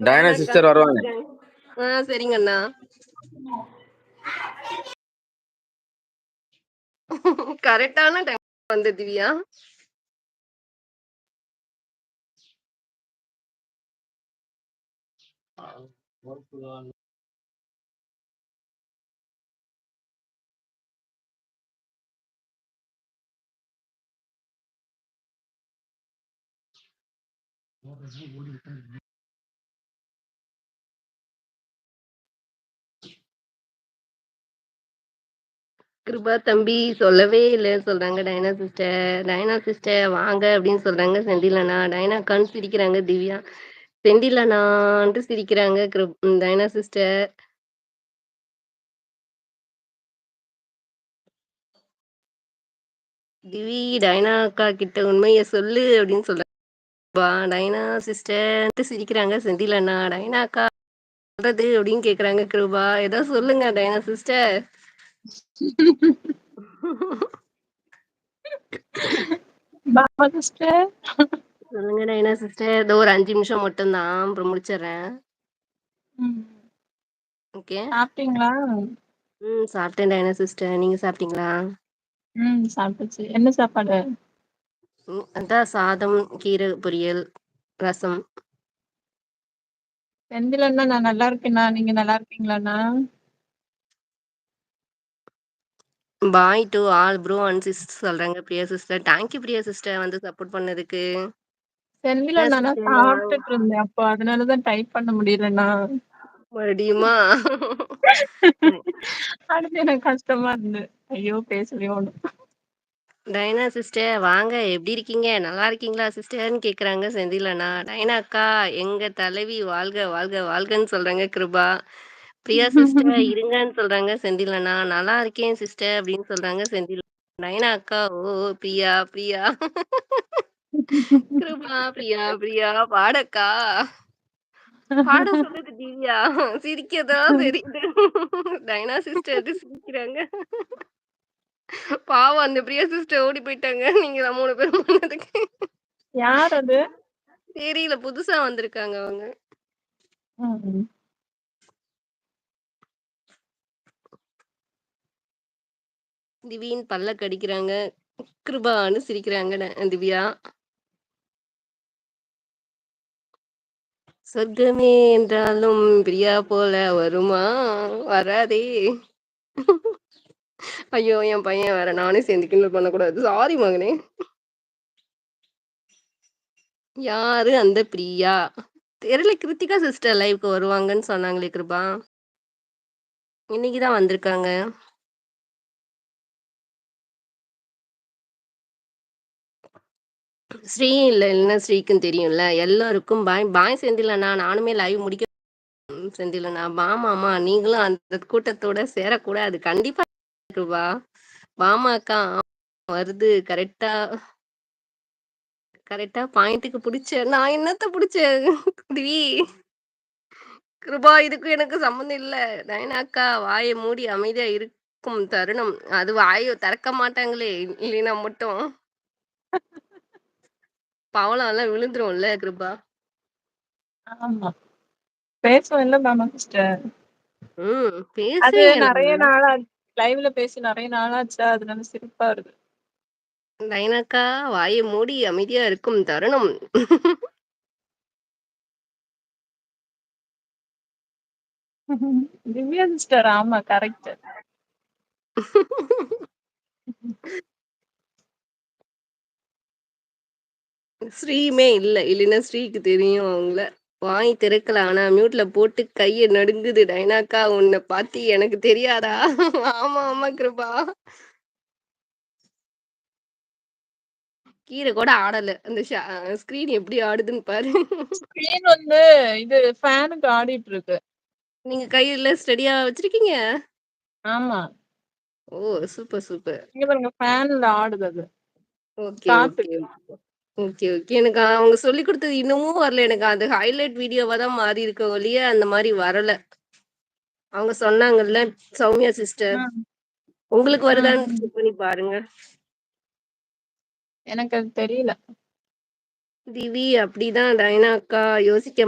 Diana sister வருவாங்க. ஆ சரிங்க அண்ணா. கரெக்டான டைம் வந்து திவ்யா. கிருபா தம்பி சொல்லவே இல்லைன்னு சொல்றாங்க. டைனா சிஸ்டர் டைனா சிஸ்டர் வாங்க அப்படின்னு சொல்றாங்க. செந்திலண்ணா டைனாக்கான்னு சிரிக்கிறாங்க. திவ்யா செந்திலண்ணான்ட்டு சிரிக்கிறாங்க. கிருப் டைனா சிஸ்டர் திவி டைனா அக்கா கிட்ட உண்மையை சொல்லு அப்படின்னு சொல்றாங்க பா டைனா சிஸ்டர்ன்ட்டு சிரிக்கிறாங்க செந்திலண்ணா டைனா அக்கா சொல்றது? அப்படின்னு கேக்குறாங்க கிருபா. ஏதோ சொல்லுங்க டைனா சிஸ்டர். சிஸ்டர். சொல்லுங்க டைனா சிஸ்டர். ஏதோ ஒரு அஞ்சு நிமிஷம் மட்டும்தான். அப்புறம் முடிச்சிடுறேன். ஓகே. சாப்பிட்டீங்களா? ம் சாப்பிட்டேன் டைனா சிஸ்டர். நீங்க சாப்பிட்டீங்களா? ம் சாப்பிட்டுச்சு. என்ன சாப்பாடு? அதான் சாதம் கீரை பொரியல் ரசம். செந்திலண்ணா நான் நல்லா இருக்கேண்ணா. நீங்க நல்லா இருக்கீங்களாண்ணா? Bye to all bro and sister சொல்றாங்க Priya sister thank you Priya sister வந்து சப்போர்ட் பண்ணதுக்கு. நான் சிஸ்டர் சாப்பிட்டுட்டு இருந்தேன். அப்போ அதனாலதான் டைப் பண்ண முடியலண்ணா. மறுபடியுமா? அடுத்து எனக்கு கஷ்டமா இருந்து. ஐயோ பேசலையோ டைனா சிஸ்டர் வாங்க. எப்படி இருக்கீங்க? நல்லா இருக்கீங்களா சிஸ்டர்னு கேக்குறாங்க செந்திலண்ணா டைனா அக்கா எங்க தலைவி வாழ்க வாழ்க வாழ்கன்னு சொல்றாங்க கிருபா. பிரியா சிஸ்டர் இருங்கன்னு சொல்றாங்க செந்திலண்ணா நல்லா இருக்கேன் சிஸ்டர் அப்படின்னு சொல்றாங்க செந்தில் டைனா அக்கா ஓ பிரியா பிரியா. கிருபா பிரியா பிரியா. பாடக்கா பாட சொல்லுது திவ்யா. சிரிக்கதா? தெரியுது. டைனா சிஸ்டர் சிரிக்கிறாங்க. பாவம் அந்த பிரியா சிஸ்டர் ஓடி போயிட்டாங்க. நீங்க மூணு பேரும் பண்ணதுக்கு யார் அது? தெரியல. புதுசா வந்திருக்காங்க அவங்க. திடீர்னு பல்ல கடிக்கிறாங்க கிருபான்னு சிரிக்கிறாங்க. திவ்யா. சொர்க்கமே என்றாலும் பிரியா போல வருமா? வராதே. ஐயோ என் பையன் வேற நானே சேர்ந்து கிண்டல் பண்ணக்கூடாது. சாரி மகனே. யாரு அந்த பிரியா? தெரியல கிருத்திகா சிஸ்டர் லைவ்க்கு வருவாங்கன்னு சொன்னாங்களே கிருபா. இன்னைக்குதான் வந்திருக்காங்க. ஸ்ரீ இல்ல இல்லைன்னா ஸ்ரீக்குன்னு தெரியும்ல. எல்லாருக்கும் பாய் பாய் செந்திலண்ணா. நானுமே லைவ் முடிக்க செந்திலண்ணா பாமாமா நீங்களும் அந்த கூட்டத்தோட சேரக்கூடாது. கண்டிப்பா கிருபா பாமா அக்கா வருது. கரெக்டா கரெக்டா பாயிண்ட்டுக்கு பிடிச்ச நான் என்னத்த பிடிச்சேன் திவி கிருபா இதுக்கு எனக்கு சம்மந்தம் இல்ல. நயனாக்கா வாயை மூடி அமைதியா இருக்கும் தருணம். அது வாயை திறக்க மாட்டாங்களே இல்லைன்னா மட்டும். பவளம் எல்லாம் விழுந்துரும்ல கிருபா. ஆமா. பேசுவோம் இல்ல பாமா சிஸ்டர் ம் பேசுவீங்க நிறைய நாளா லைவ்ல பேசி நிறைய நாளாச்சா அதனால சிரிப்பா இருக்கு நயனாக்கா வாயை மூடி அமைதியா இருக்கும் தருணம். திவ்யா சிஸ்டர் ஆமா கரெக்ட் ஸ்ரீமே இல்ல இல்லைன்னா ஸ்ரீக்கு தெரியும் அவங்கள. வாய் திறக்கல. ஆனா மியூட்ல போட்டு கைய நடுங்குது டைனாக்கா. உன்னை பாத்தி எனக்கு தெரியாதா? ஆமா ஆமா கிருபா. கீரை கூட ஆடல. அந்த ஸ்கிரீன் எப்படி ஆடுதுன்னு பாரு. ஸ்கிரீன் வந்து இது ஃபேனுக்கு ஆடிட்டு இருக்கு நீங்க கையில ஸ்டெடியா வச்சிருக்கீங்க? ஆமா. ஓ சூப்பர் சூப்பர் இங்க பாருங்க ஃபேன்ல ஆடுது அது. ஓகே. ஓகே ஓகே எனக்கு அவங்க சொல்லி கொடுத்தது இன்னமும் வரல. எனக்கு அது ஹைலைட் வீடியோவா தான் மாறி இருக்க ஒழிய அந்த மாதிரி வரல. அவங்க சொன்னாங்கல்ல சௌமியா சிஸ்டர் உங்களுக்கு வருதான்னு check பண்ணி பாருங்க. எனக்கு அது தெரியல. திவி அப்படிதான் டயனா அக்கா யோசிக்க